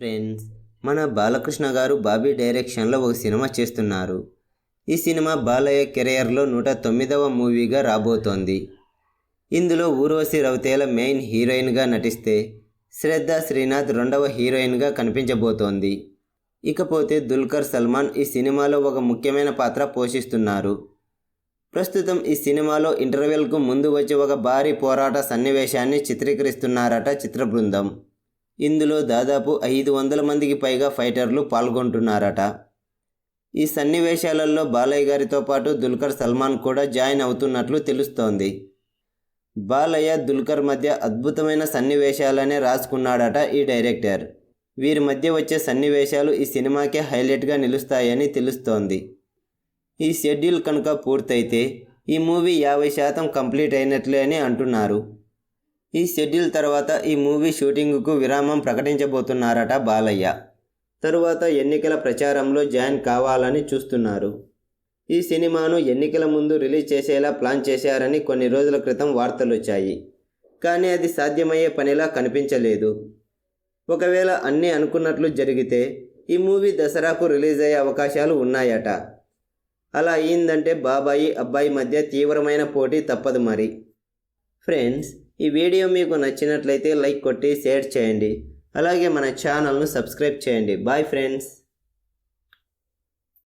Friends మన బాలకృష్ణ గారు బాబీ డైరెక్షన్లో ఒక సినిమా చేస్తున్నారు. ఈ సినిమా బాలయ్య కెరియర్లో నూట తొమ్మిదవ మూవీగా రాబోతోంది. ఇందులో ఊర్వశి రవితేల మెయిన్ హీరోయిన్గా నటిస్తే శ్రద్ధ శ్రీనాథ్ రెండవ హీరోయిన్గా కనిపించబోతోంది. ఇకపోతే దుల్కర్ సల్మాన్ ఈ సినిమాలో ఒక ముఖ్యమైన పాత్ర పోషిస్తున్నారు. ప్రస్తుతం ఈ సినిమాలో ఇంటర్వెల్కు ముందు వచ్చి ఒక భారీ పోరాట సన్నివేశాన్ని చిత్రీకరిస్తున్నారట చిత్ర బృందం ఇందులో దాదాపు ఐదు వందల మందికి పైగా ఫైటర్లు పాల్గొంటున్నారట. ఈ సన్నివేశాలలో బాలయ్య గారితో పాటు దుల్కర్ సల్మాన్ కూడా జాయిన్ అవుతున్నట్లు తెలుస్తోంది. బాలయ్య దుల్కర్ మధ్య అద్భుతమైన సన్నివేశాలనే రాసుకున్నాడట ఈ డైరెక్టర్. వీరి మధ్య వచ్చే సన్నివేశాలు ఈ సినిమాకే హైలైట్గా నిలుస్తాయని తెలుస్తోంది. ఈ షెడ్యూల్ కనుక పూర్తయితే ఈ మూవీ యాభై శాతం కంప్లీట్ అయినట్లే అని అంటున్నారు. ఈ షెడ్యూల్ తర్వాత ఈ మూవీ షూటింగ్కు విరామం ప్రకటించబోతున్నారట బాలయ్య. తరువాత ఎన్నికల ప్రచారంలో జాయిన్ కావాలని చూస్తున్నారు. ఈ సినిమాను ఎన్నికల ముందు రిలీజ్ చేసేలా ప్లాన్ చేశారని కొన్ని రోజుల క్రితం వార్తలు వచ్చాయి కానీ అది సాధ్యమయ్యే పనిలా కనిపించలేదు. ఒకవేళ అన్నీ అనుకున్నట్లు జరిగితే ఈ మూవీ దసరాకు రిలీజ్ అయ్యే అవకాశాలు ఉన్నాయట. అలా అయిందంటే బాబాయి అబ్బాయి మధ్య తీవ్రమైన పోటీ తప్పదు మరి. ఫ్రెండ్స్ ఈ వీడియో మీకు నచ్చినట్లయితే లైక్ కొట్టి షేర్ చేయండి. అలాగే మన ఛానల్ను సబ్స్క్రైబ్ చేయండి. Bye friends